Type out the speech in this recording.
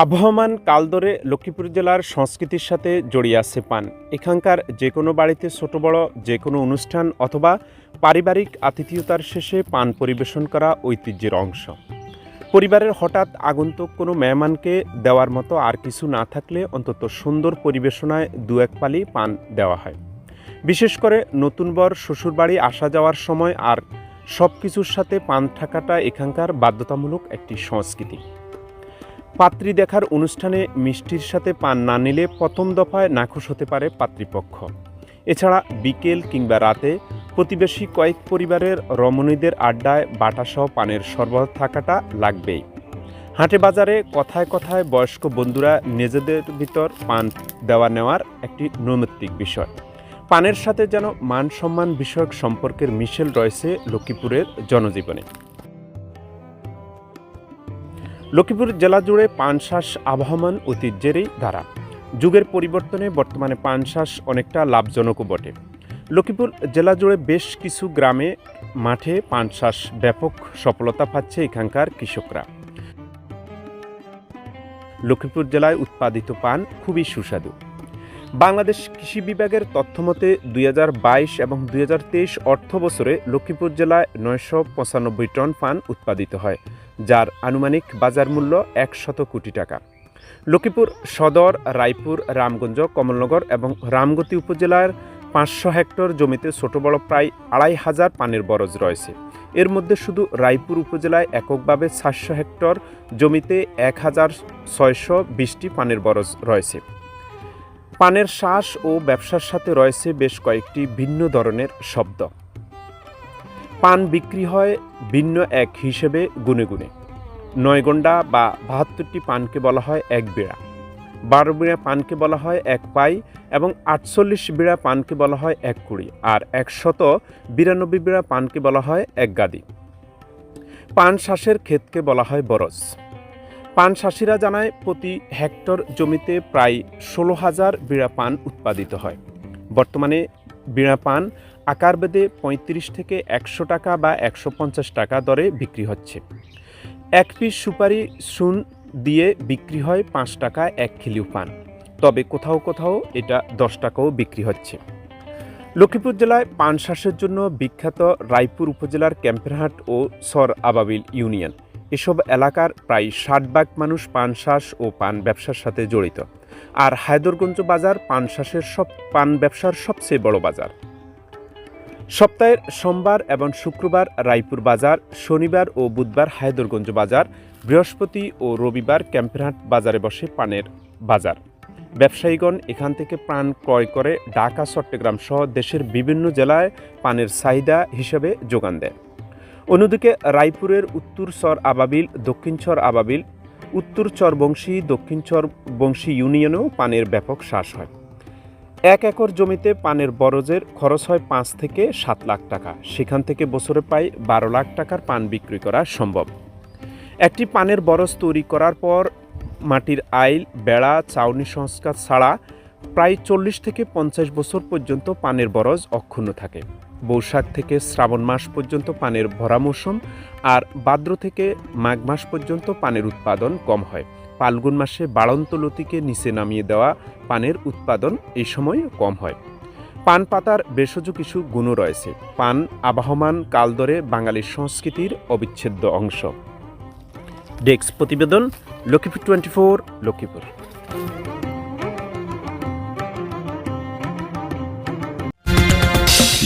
আবহমান কাল ধরে লক্ষ্মীপুর জেলার সংস্কৃতির সাথে জড়িয়ে আছে পান। এখানকার যে কোনো বাড়িতে ছোট বড়, যে কোনো অনুষ্ঠান অথবা পারিবারিক আতিথিয়তার শেষে পান পরিবেশন করা ঐতিহ্যের অংশ। পরিবারের হঠাৎ আগন্তুক কোনো মেহমানকে দেওয়ার মতো আর কিছু না থাকলে অন্তত সুন্দর পরিবেশনায় দু এক পালি পান দেওয়া হয়। বিশেষ করে নতুন বর শ্বশুরবাড়ি আসা যাওয়ার সময় আর সব কিছুর সাথে পান থাকাটা এখানকার বাধ্যতামূলক একটি সংস্কৃতি। পাত্রী দেখার অনুষ্ঠানে মিষ্টির সাথে পান না নিলে প্রথম দফায় নাখুশ হতে পারে পাত্রীপক্ষ। এছাড়া বিকেল কিংবা রাতে প্রতিবেশী কয়েক পরিবারের রমণীদের আড্ডায় বাটাসহ পানের সরবরাহ থাকাটা লাগবেই। হাটে বাজারে কথায় কথায় বয়স্ক বন্ধুরা নিজেদের ভিতর পান দেওয়া নেওয়ার একটি নৈমিত্তিক বিষয়। পানের সাথে যেন মান সম্মান বিষয়ক সম্পর্কের মিশেল রয়েছে লক্ষ্মীপুরের জনজীবনে। লক্ষ্মীপুর জেলা জুড়ে পান শ্বাস আবহমান ঐতিহ্যেরই ধারা। যুগের পরিবর্তনে বর্তমানে পান শ্বাস অনেকটা লাভজনকও বটে। লক্ষ্মীপুর জেলা জুড়ে বেশ কিছু গ্রামে মাঠে পান শ্বাস ব্যাপক সফলতা পাচ্ছে এখানকার কৃষকরা। লক্ষ্মীপুর জেলায় উৎপাদিত পান খুবই সুস্বাদু। বাংলাদেশ কৃষি বিভাগের তথ্যমতে দুই হাজার বাইশ এবং দুই হাজার তেইশ অর্থ বছরে লক্ষ্মীপুর জেলায় নয়শো পঁচানব্বই টন পান উৎপাদিত হয়, যার আনুমানিক বাজার মূল্য একশত কোটি টাকা। লক্ষ্মীপুর, সদর, রায়পুর, রামগঞ্জ, কমলনগর এবং রামগতি উপজেলার পাঁচশো হেক্টর জমিতে ছোট বড় প্রায় আড়াই হাজার পানের বরজ রয়েছে। এর মধ্যে শুধু রায়পুর উপজেলায় এককভাবে সাতশো হেক্টর জমিতে এক হাজার ছয়শো বিশটি পানের বরজ রয়েছে। পানের শ্বাস ও ব্যবসার সাথে রয়েছে বেশ কয়েকটি ভিন্ন ধরনের শব্দ। পান বিক্রি হয় ভিন্ন এক হিসেবে গুনে গুনে। নয় গন্ডা বা বাহাত্তরটি পানকে বলা হয় এক বিড়া। বারো বিড়া পানকে বলা হয় এক পাই এবং আটচল্লিশ বিড়া পানকে বলা হয় এক কুড়ি আর একশত বিরানব্বই বিড়া পানকে বলা হয় এক গাদি। পান শ্বাসের ক্ষেতকে বলা হয় বরজ। পান চাষিরা জানায়, প্রতি হেক্টর জমিতে প্রায় ষোলো হাজার বিড়া পান উৎপাদিত হয়। বর্তমানে বিড়া পান আকার বেদে পঁয়ত্রিশ থেকে একশো টাকা বা একশো পঞ্চাশ টাকা দরে বিক্রি হচ্ছে। এক পিস সুপারি সুন দিয়ে বিক্রি হয় পাঁচ টাকা এক খিলিও পান। তবে কোথাও কোথাও এটা দশ টাকাও বিক্রি হচ্ছে। লক্ষ্মীপুর জেলায় পান শ্বাসের জন্য বিখ্যাত রায়পুর উপজেলার ক্যাম্পেরহাট ও সর আবাবিল ইউনিয়ন। এসব এলাকার প্রায় ষাট ভাগ মানুষ পান ও পান ব্যবসার সাথে জড়িত। আর হায়দরগঞ্জ বাজার পান শ্বাসের সব পান ব্যবসার সবচেয়ে বড় বাজার। সপ্তাহের সোমবার এবং শুক্রবার রায়পুর বাজার, শনিবার ও বুধবার হায়দরগঞ্জ বাজার, বৃহস্পতি ও রবিবার ক্যাম্পেরহাট বাজারে বসে পানের বাজার। ব্যবসায়ীগণ এখান থেকে পান ক্রয় করে ঢাকা, চট্টগ্রাম সহ দেশের বিভিন্ন জেলায় পানের চাহিদা হিসেবে যোগান দেয় অন্যদিকে রায়পুরের উত্তর চর আবাবিল, দক্ষিণ চর আবাবিল, উত্তর চর বংশী, দক্ষিণ চর বংশী ইউনিয়নেও পানের ব্যাপক শ্বাস হয়। এক একর জমিতে পানের বরজের খরচ হয় পাঁচ থেকে সাত লাখ টাকা। সেখান থেকে বছরে প্রায় বারো লাখ টাকার পান বিক্রি করা সম্ভব। একটি পানের বরজ তৈরি করার পর মাটির আইল, বেড়া, চাউনি সংস্কার ছাড়া প্রায় চল্লিশ থেকে পঞ্চাশ বছর পর্যন্ত পানের বরজ অক্ষুণ্ণ থাকে। বৈশাখ থেকে শ্রাবণ মাস পর্যন্ত পানের ভরা মৌসুম আর ভাদ্র থেকে মাঘ মাস পর্যন্ত পানের উৎপাদন কম হয়। ফাল্গুন মাসে বাড়ন্ত লতিকে নিচে নামিয়ে দেওয়া পানের উৎপাদন এই সময় কম হয়। পান পাতার বেশজ কিছু গুণ রয়েছে। পান আবাহমান কাল ধরে বাঙালির সংস্কৃতির অবিচ্ছেদ্য অংশ। ডেস্ক প্রতিবেদন Lakshmipur twenty four, Lakshmipur.